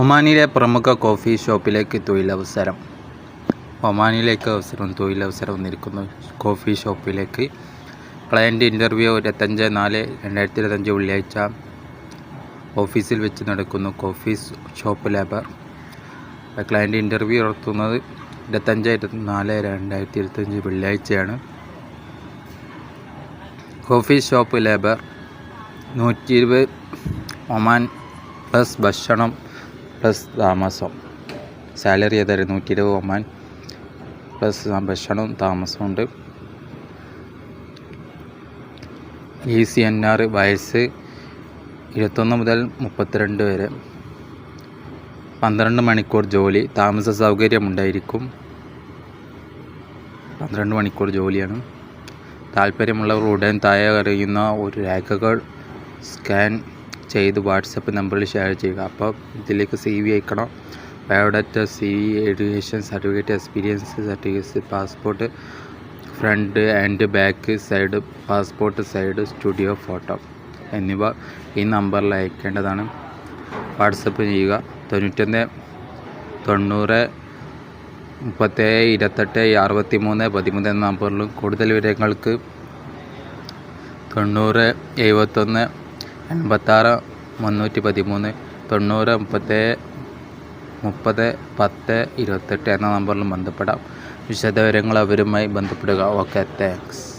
ഒമാനിലെ പ്രമുഖ കോഫി ഷോപ്പിലേക്ക് തൊഴിലവസരം. ഒമാനിലേക്ക് അവസരം തൊഴിലവസരം വന്നിരിക്കുന്നു. കോഫി ഷോപ്പിലേക്ക് ക്ലയന്റ് ഇന്റർവ്യൂ ഇരുപത്തഞ്ച് നാല് രണ്ടായിരത്തി ഇരുപത്തഞ്ച് വെള്ളിയാഴ്ച ഓഫീസിൽ വെച്ച് നടക്കുന്നു coffee shop labour. Client interview നടത്തുന്നത് ഇരുപത്തഞ്ച് ഇരുപത്തിനാല് രണ്ടായിരത്തി ഇരുപത്തഞ്ച് വെള്ളിയാഴ്ചയാണ്. കോഫി ഷോപ്പ് ലേബർ നൂറ്റി ഇരുപത് ഒമാൻ പ്ലസ് ഭക്ഷണം പ്ലസ് താമസം. സാലറി ഏതായാലും നൂറ്റി ഇരുപത് ഒമാൻ. പ്ലസ് ഭക്ഷണവും താമസമുണ്ട്. ഇ സി എൻ ആർ വയസ്സ് ഇരുപത്തൊന്ന് മുതൽ മുപ്പത്തിരണ്ട് വരെ. പന്ത്രണ്ട് മണിക്കൂർ ജോലി താമസ സൗകര്യമുണ്ടായിരിക്കും. പന്ത്രണ്ട് മണിക്കൂർ ജോലിയാണ്. താല്പര്യമുള്ളവർ ഉടൻ താഴെ അറിയുന്ന ഒരു രേഖകൾ സ്കാൻ ചെയ്ത് വാട്സപ്പ് നമ്പറിൽ ഷെയർ ചെയ്യുക. അപ്പോൾ ഇതിലേക്ക് സി വി അയക്കണം. Biodata C V education certificate experience certificate passport front and back side passport side studio photo എന്നിവ ഈ നമ്പറിൽ അയക്കേണ്ടതാണ്. വാട്സപ്പ് ചെയ്യുക. തൊണ്ണൂറ്റൊന്ന് തൊണ്ണൂറ് മുപ്പത്തേഴ് ഇരുപത്തെട്ട് അറുപത്തി മൂന്ന് പതിമൂന്ന് എന്ന നമ്പറിലും കൂടുതൽ വിവരങ്ങൾക്ക് തൊണ്ണൂറ് എഴുപത്തൊന്ന് എൺപത്താറ് മുന്നൂറ്റി പതിമൂന്ന് തൊണ്ണൂറ് മുപ്പത്തേഴ് മുപ്പത് പത്ത് ഇരുപത്തെട്ട് എന്ന നമ്പറിലും ബന്ധപ്പെടാം. വിശദവിവരങ്ങൾ അവരുമായി ബന്ധപ്പെടുക. Okay thanks.